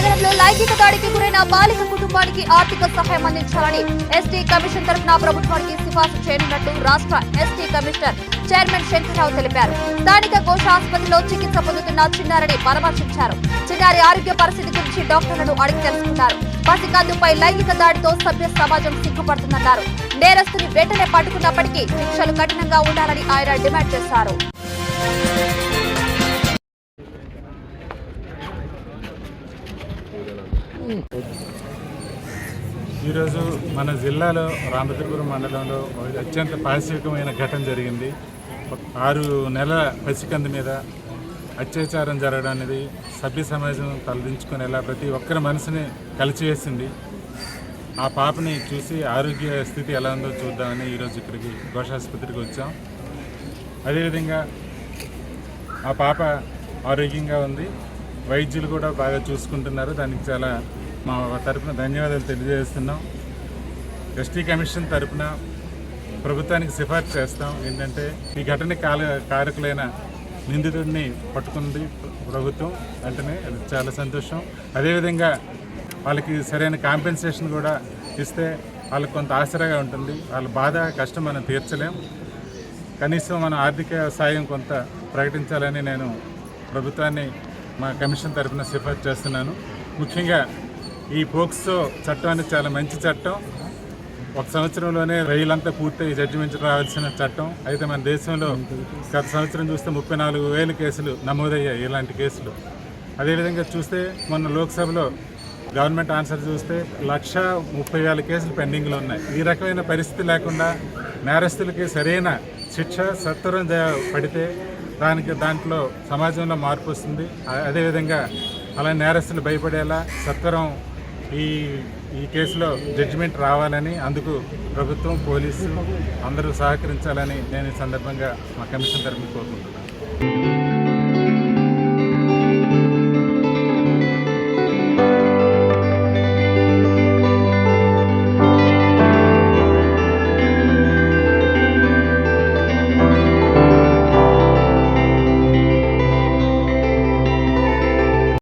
నగరంలో లైంగిక దాడికి గురైన బాలిక కుటుంబానికి ఆర్థిక సహాయం అందించాలని ఎస్టీ కమిషన్ తరఫున ప్రభుత్వానికి సిఫార్సు చేయనున్నట్టు రాష్ట్ర ఎస్టీ కమిషనర్ చైర్మన్ శంకర్రావు తెలిపారు. స్థానిక ఘోష ఆసుపత్రిలో చికిత్స పొందుతున్న చిన్నారిని పరామర్శించారు. చిన్నారి ఆరోగ్య పరిస్థితి గురించి డాక్టర్లను అడిగి తెలుసుకున్నారు. పసికందుపై లైంగిక దాడితో సభ్య సమాజం సిగ్గుపడుతుందన్నారు. నేరస్తుని వెంటనే పట్టుకున్నప్పటికీ శిక్షలు కఠినంగా ఉండాలని ఆయన డిమాండ్ చేశారు. ఈరోజు మన జిల్లాలో రామచంద్రపురం మండలంలో అత్యంత పాశవికమైన ఘటన జరిగింది. ఆరు నెలల పసికంది మీద అత్యాచారం జరగడం అనేది సభ్య సమాజం తలదించుకునేలా ప్రతి ఒక్కరి మనసుని కలిచివేసింది ఆ పాపని చూసి ఆరోగ్య స్థితి ఎలా ఉందో చూద్దామని ఈరోజు ఇక్కడికి ఘోషాసుపత్రికి వచ్చాం. అదేవిధంగా ఆ పాప ఆరోగ్యంగా ఉంది. వైద్యులు కూడా బాగా చూసుకుంటున్నారు. దానికి చాలా మా తరపున ధన్యవాదాలు తెలియజేస్తున్నాం. ఎస్టీ కమిషన్ తరపున ప్రభుత్వానికి సిఫార్సు చేస్తాం. ఏంటంటే ఈ ఘటన కాల కారకులైన నిందితుడిని పట్టుకుంది ప్రభుత్వం. వెంటనే అది చాలా సంతోషం. అదేవిధంగా వాళ్ళకి సరైన కాంపెన్సేషన్ కూడా ఇస్తే వాళ్ళకి కొంత ఆసరాగా ఉంటుంది. వాళ్ళ బాధ కష్టం మనం తీర్చలేం. కనీసం మన ఆర్థిక సాయం కొంత ప్రకటించాలని నేను ప్రభుత్వాన్ని మా కమిషన్ తరఫున సిఫార్సు చేస్తున్నాను. ముఖ్యంగా ఈ పోక్సో చట్టం అనేది చాలా మంచి చట్టం. ఒక సంవత్సరంలోనే రైలంతా పూర్తయి జడ్జిమెంట్ రావాల్సిన చట్టం. అయితే మన దేశంలో గత సంవత్సరం చూస్తే ముప్పై నాలుగు వేల కేసులు నమోదయ్యాయి ఇలాంటి కేసులు. అదేవిధంగా చూస్తే మొన్న లోక్సభలో గవర్నమెంట్ ఆన్సర్ చూస్తే లక్ష ముప్పై వేల కేసులు పెండింగ్లో ఉన్నాయి. ఈ రకమైన పరిస్థితి లేకుండా నేరస్తులకి సరైన శిక్ష సత్వరం పడితే దానికి దాంట్లో సమాజంలో మార్పు వస్తుంది. అదేవిధంగా అలా నేరస్తులు భయపడేలా సత్వరం ఈ ఈ కేసులో జడ్జిమెంట్ రావాలని అందుకు ప్రభుత్వం పోలీసు అందరూ సహకరించాలని నేను ఈ సందర్భంగా మా కమిషన్ తరఫున కోరుకుంటున్నాను.